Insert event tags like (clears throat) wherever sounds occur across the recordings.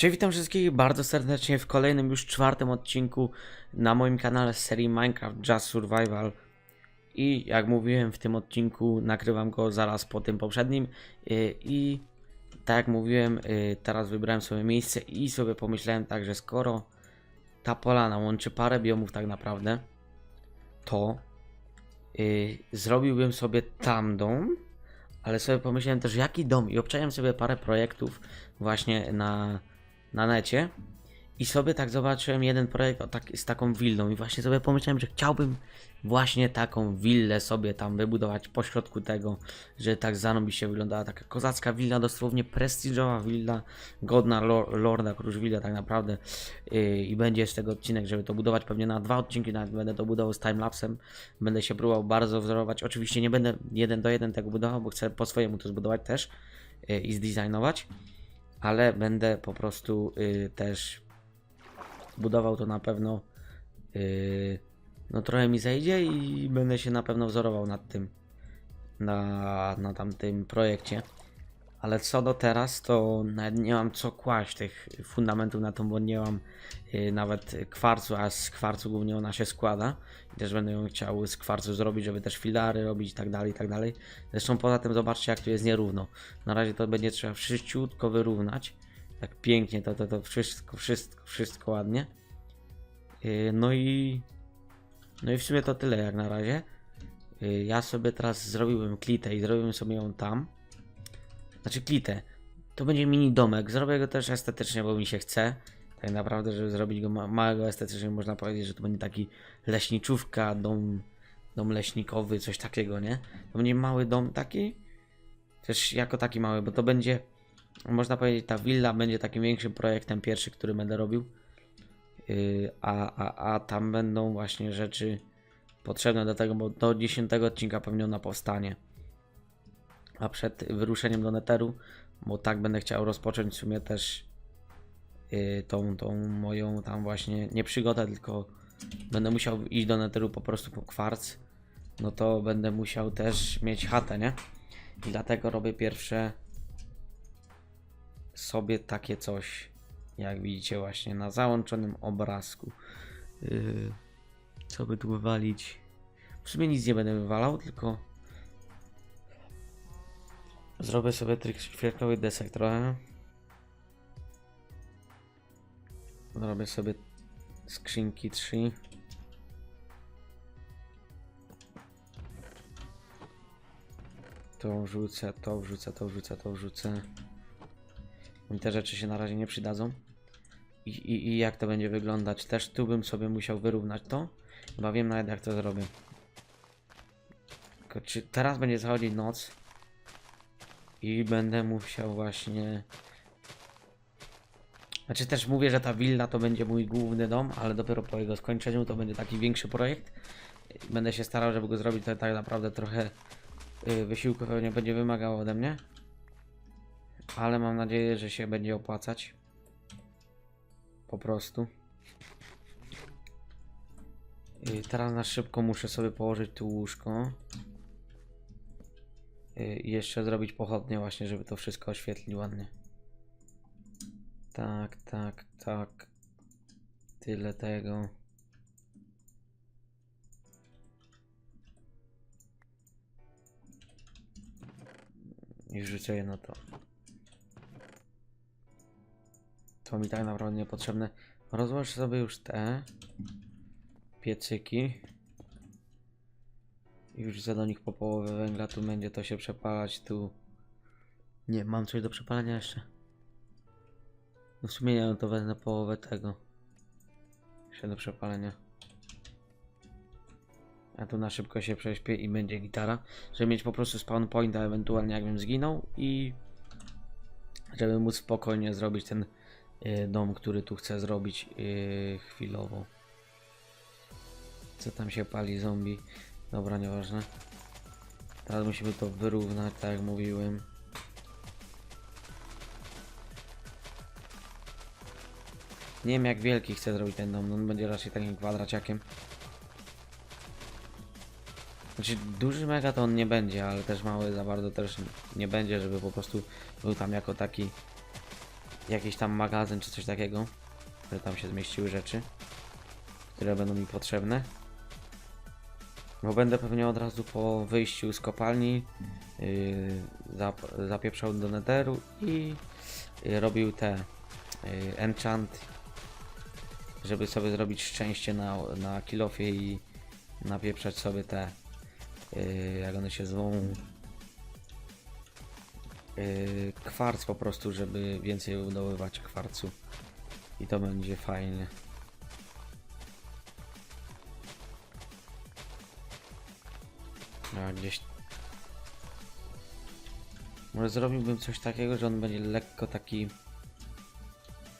Cześć, witam wszystkich bardzo serdecznie w kolejnym już czwartym odcinku na moim kanale z serii Minecraft Just Survival. I jak mówiłem w tym odcinku, nagrywam go zaraz po tym poprzednim. yy, I tak jak mówiłem, yy, teraz wybrałem sobie miejsce i sobie pomyślałem tak, że skoro ta polana łączy parę biomów tak naprawdę, to yy, zrobiłbym sobie tam dom, ale sobie pomyślałem też jaki dom i obczaiłem sobie parę projektów właśnie na na necie i sobie tak zobaczyłem jeden projekt tak, z taką willą i właśnie sobie pomyślałem, że chciałbym właśnie taką willę sobie tam wybudować pośrodku tego, że tak zarobiście wyglądała taka kozacka willa, dosłownie prestiżowa willa, godna lo Lorda Kruszwila tak naprawdę yy, i będzie z tego odcinek, żeby to budować. Pewnie na dwa odcinki, nawet będę to budował z timelapsem, będę się próbował bardzo wzorować, oczywiście nie będę jeden do jeden tego budował, bo chcę po swojemu to zbudować też yy, i zdesignować, ale będę po prostu y, też budował to na pewno. y, no trochę mi zejdzie i będę się na pewno wzorował nad tym. Na, na tamtym projekcie. Ale co do teraz, to nawet nie mam co kłaść tych fundamentów na to, bo nie mam y, nawet kwarcu, a z kwarcu głównie ona się składa. I też będę ją chciał z kwarcu zrobić, żeby też filary robić i tak dalej, i tak dalej. Zresztą poza tym zobaczcie jak tu jest nierówno. Na razie to będzie trzeba wszyściutko wyrównać. Tak pięknie to, to, to wszystko, wszystko, wszystko ładnie. Yy, No i no i w sumie to tyle jak na razie. Yy, Ja sobie teraz zrobiłem klitę i zrobiłem sobie ją tam. Znaczy klitę. To będzie mini domek. Zrobię go też estetycznie, bo mi się chce. Tak naprawdę, żeby zrobić go ma małego estetycznie, można powiedzieć, że to będzie taki leśniczówka, dom, dom leśnikowy, coś takiego, nie? To będzie mały dom taki. Też jako taki mały, bo to będzie, można powiedzieć, ta willa będzie takim większym projektem pierwszy, który będę robił. Yy, a, a, a tam będą właśnie rzeczy potrzebne do tego, bo do 10 odcinka pewnie ona powstanie. A przed wyruszeniem do Netheru, bo tak będę chciał rozpocząć w sumie też yy, tą, tą moją tam właśnie, nie przygodę, tylko będę musiał iść do Netheru po prostu po kwarc, no to będę musiał też mieć chatę, nie? I dlatego robię pierwsze sobie takie coś, jak widzicie właśnie na załączonym obrazku. Yy, co by tu wywalić? W sumie nic nie będę wywalał, tylko zrobię sobie trik świerkowy desek trochę. Zrobię sobie skrzynki 3. To wrzucę, to wrzucę, to wrzucę, to wrzucę. Mi te rzeczy się na razie nie przydadzą. I, i, I jak to będzie wyglądać? Też tu bym sobie musiał wyrównać to. Chyba wiem nawet jak to zrobię. Tylko czy teraz będzie zachodzić noc i będę musiał właśnie... Znaczy też mówię, że ta willa to będzie mój główny dom, ale dopiero po jego skończeniu to będzie taki większy projekt. Będę się starał, żeby go zrobić, to tak naprawdę trochę y, wysiłku pewnie będzie wymagało ode mnie. Ale mam nadzieję, że się będzie opłacać. Po prostu. I teraz na szybko muszę sobie położyć tu łóżko. Y, jeszcze zrobić pochodnie właśnie, żeby to wszystko oświetlić ładnie. Tak, tak, tak. Tyle tego. I wrzucę je na to. To mi tak naprawdę niepotrzebne. Rozłoż sobie już te piecyki. I wrzucę do nich po połowę węgla. Tu będzie to się przepalać. Tu. Nie, mam coś do przepalania jeszcze. No w sumie no to wezmę połowę tego. Jeszcze do przepalenia. A tu na szybko się prześpię i będzie gitara. Żeby mieć po prostu spawn point, a ewentualnie jakbym zginął i żeby móc spokojnie zrobić ten y, dom, który tu chcę zrobić y, chwilowo. Co tam się pali zombie? Dobra, nieważne. Teraz musimy to wyrównać, tak jak mówiłem. Nie wiem jak wielki chcę zrobić ten dom, no on będzie raczej takim kwadraciakiem. Znaczy duży mega to on nie będzie, ale też mały za bardzo też nie będzie, żeby po prostu był tam jako taki jakiś tam magazyn czy coś takiego, że tam się zmieściły rzeczy, które będą mi potrzebne. Bo będę pewnie od razu po wyjściu z kopalni yy, zap, zapieprzał do netheru i yy, robił te yy, enchant, żeby sobie zrobić szczęście na, na kilofie i napieprzać sobie te, yy, jak one się zwą, yy, kwarc po prostu, żeby więcej udoływać kwarcu i to będzie fajnie. A gdzieś. Może zrobiłbym coś takiego, że on będzie lekko taki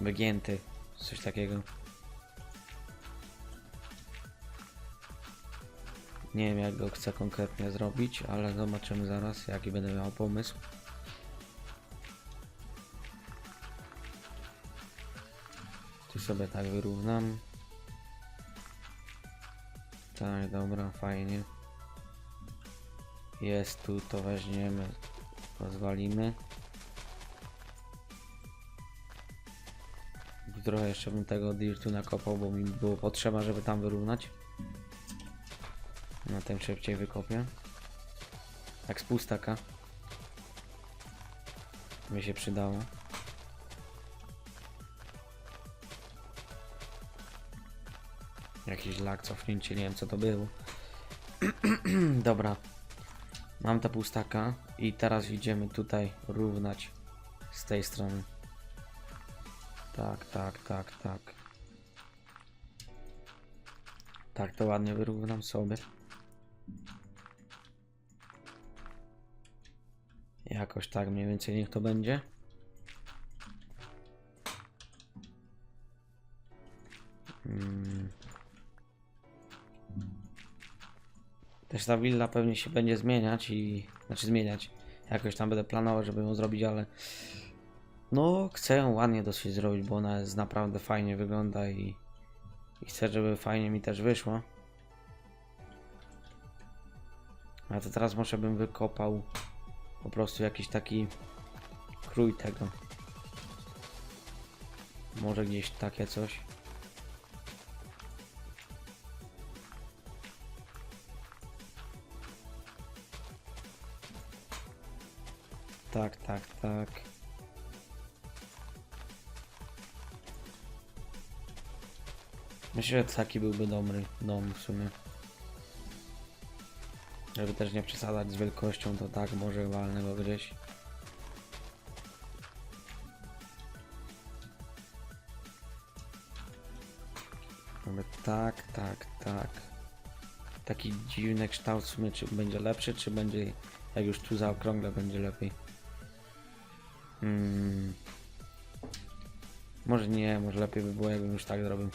wygięty. Coś takiego. Nie wiem jak go chcę konkretnie zrobić, ale zobaczymy zaraz jaki będę miał pomysł. Tu sobie tak wyrównam. Tak, dobra, fajnie. Jest tu, to weźmiemy, rozwalimy. Trochę jeszcze bym tego dirtu nakopał, bo mi było potrzeba, żeby tam wyrównać. Na tym szybciej wykopię. Tak z pustaka. By się przydało. Jakiś lag, cofnięcie, nie wiem co to było. (clears throat) Dobra. Mam ta pustaka i teraz idziemy tutaj równać z tej strony. Tak, tak, tak, tak. Tak, to ładnie wyrównam sobie. Jakoś tak mniej więcej niech to będzie. Ta willa pewnie się będzie zmieniać i... Znaczy zmieniać. Jakoś tam będę planował, żeby ją zrobić, ale... No, chcę ją ładnie dosyć zrobić, bo ona jest naprawdę fajnie wygląda i... I chcę, żeby fajnie mi też wyszło. A to teraz może bym wykopał po prostu jakiś taki krój tego. Może gdzieś takie coś. Tak, tak, tak. Myślę, że taki byłby dobry dom w sumie. Żeby też nie przesadzać z wielkością, to tak może walnę go gdzieś. Mamy tak, tak, tak. Taki dziwny kształt w sumie, czy będzie lepszy, czy będzie, jak już tu zaokrągle, będzie lepiej. Hmm. Może nie, może lepiej by było, jakbym już tak zrobił.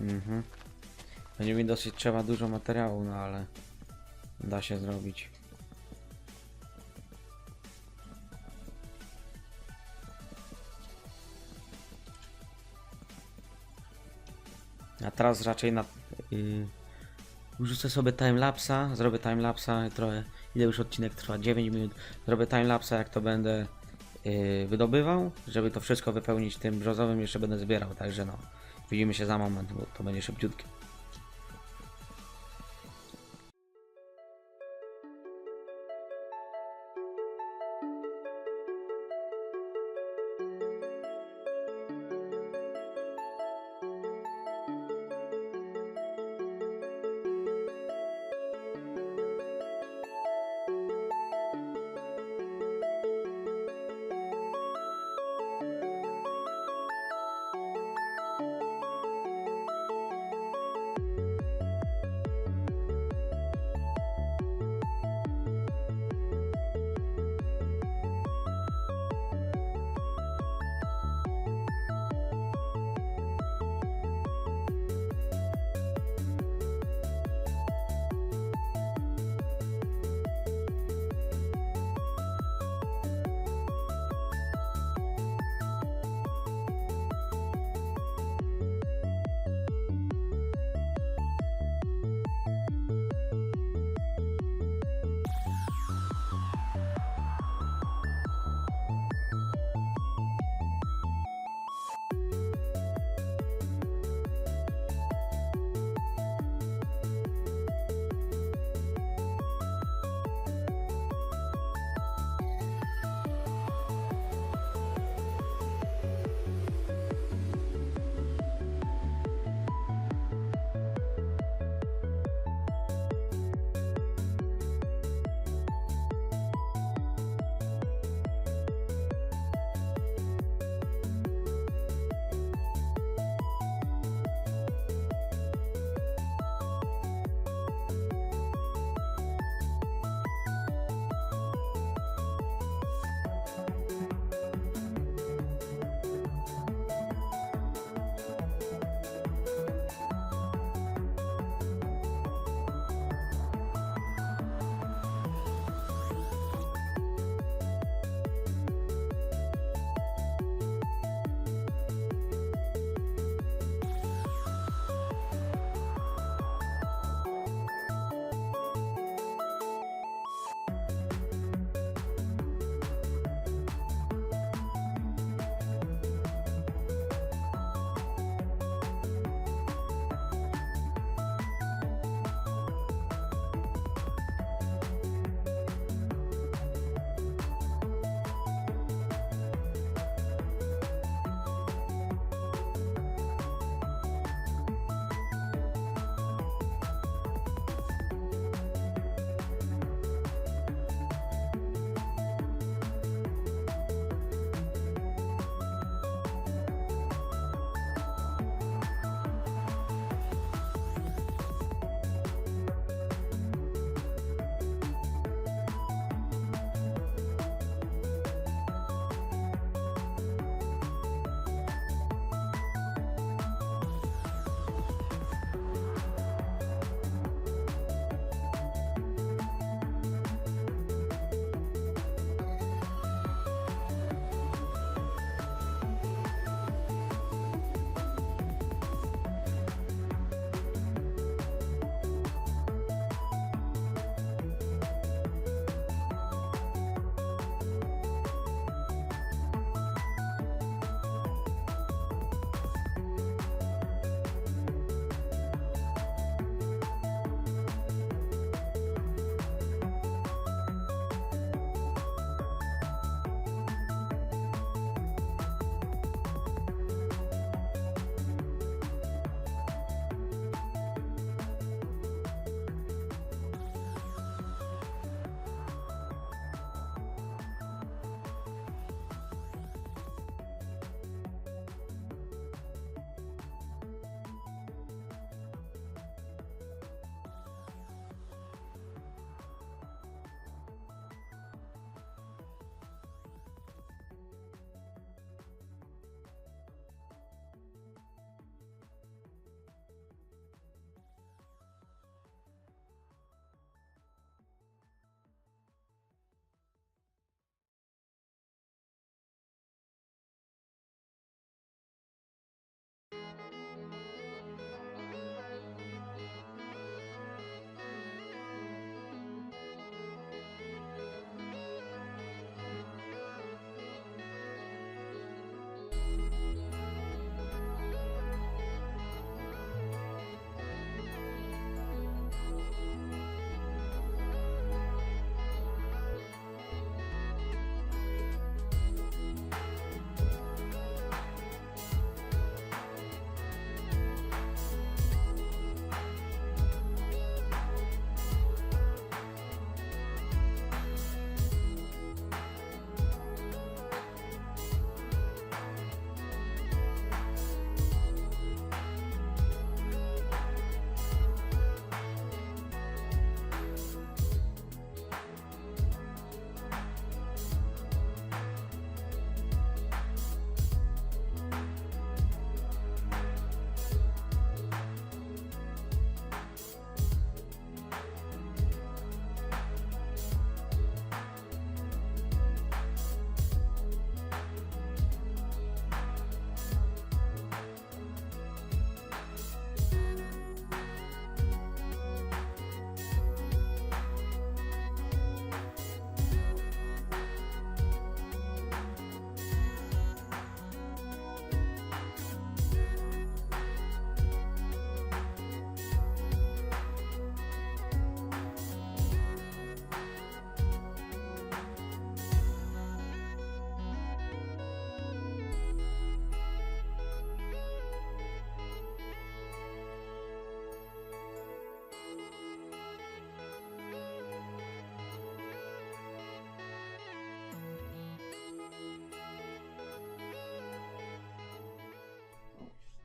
Mhm. Będzie mi dosyć trzeba dużo materiału, no ale da się zrobić. A teraz raczej na. Yy, Wrzucę sobie timelapsa, zrobię timelapsa trochę. Ile już odcinek trwa? 9 minut. Zrobię timelapsa jak to będę yy, wydobywał, żeby to wszystko wypełnić tym brzozowym, jeszcze będę zbierał, także no. Widzimy się za moment, bo to będzie szybciutkie.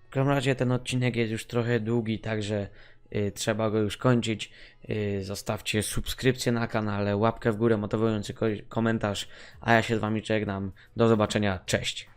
W każdym razie ten odcinek jest już trochę długi, także y, trzeba go już kończyć. Y, zostawcie subskrypcję na kanale, łapkę w górę, motywujący ko- komentarz, a ja się z wami żegnam. Do zobaczenia, cześć.